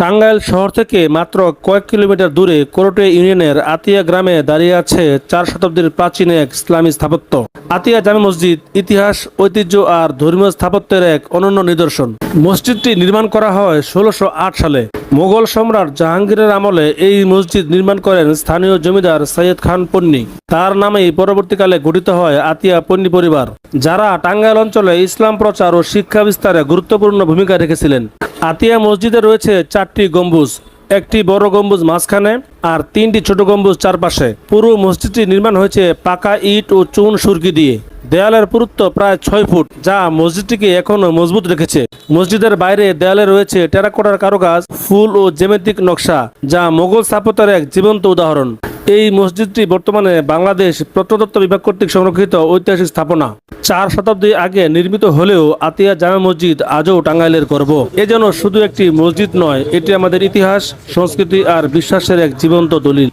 টাঙ্গাইল শহর থেকে মাত্র কয়েক কিলোমিটার দূরে কোরটে ইউনিয়নের আতিয়া গ্রামে দাঁড়িয়ে আছে চার শতাব্দীর প্রাচীন এক ইসলামী স্থাপত্য। আতিয়া জামে মসজিদ, ইতিহাস, ঐতিহ্য আর ধর্মীয় স্থাপত্যের এক অনন্য নিদর্শন। মসজিদটি নির্মাণ করা হয় ষোলোশো সালে। মোগল সম্রাট জাহাঙ্গীরের আমলে এই মসজিদ নির্মাণ করেন স্থানীয় জমিদার সৈয়দ খান পন্নী। তার নামেই পরবর্তীকালে গঠিত হয় আতিয়া পন্নী পরিবার, যারা টাঙ্গাইল অঞ্চলে ইসলাম প্রচার ও শিক্ষা বিস্তারে গুরুত্বপূর্ণ ভূমিকা রেখেছিলেন। আতিয়া মসজিদে রয়েছে চারটি গম্বুজ, একটি বড় গম্বুজ মাঝখানে আর তিনটি ছোট গম্বুজ চারপাশে। পুরো মসজিদটি নির্মাণ হয়েছে পাকা ইট ও চুন সুরকি দিয়ে। দেয়ালের পুরুত্ব প্রায় ছয় ফুট, যা মসজিদটিকে এখনও মজবুত রেখেছে। মসজিদের বাইরে দেয়ালে রয়েছে টেরাকোটার কারুকাজ, ফুল ও জ্যামিতিক নকশা, যা মোগল স্থাপত্যের এক জীবন্ত উদাহরণ। এই মসজিদটি বর্তমানে বাংলাদেশ প্রত্নতত্ত্ব বিভাগ কর্তৃক সংরক্ষিত ঐতিহাসিক স্থাপনা। চার শতাব্দী আগে নির্মিত হলেও আতিয়া জামা মসজিদ আজও টাঙ্গাইলের গর্ব। এ যেন শুধু একটি মসজিদ নয়, এটি আমাদের ইতিহাস, সংস্কৃতি আর বিশ্বাসের এক জীবন্ত দলিল।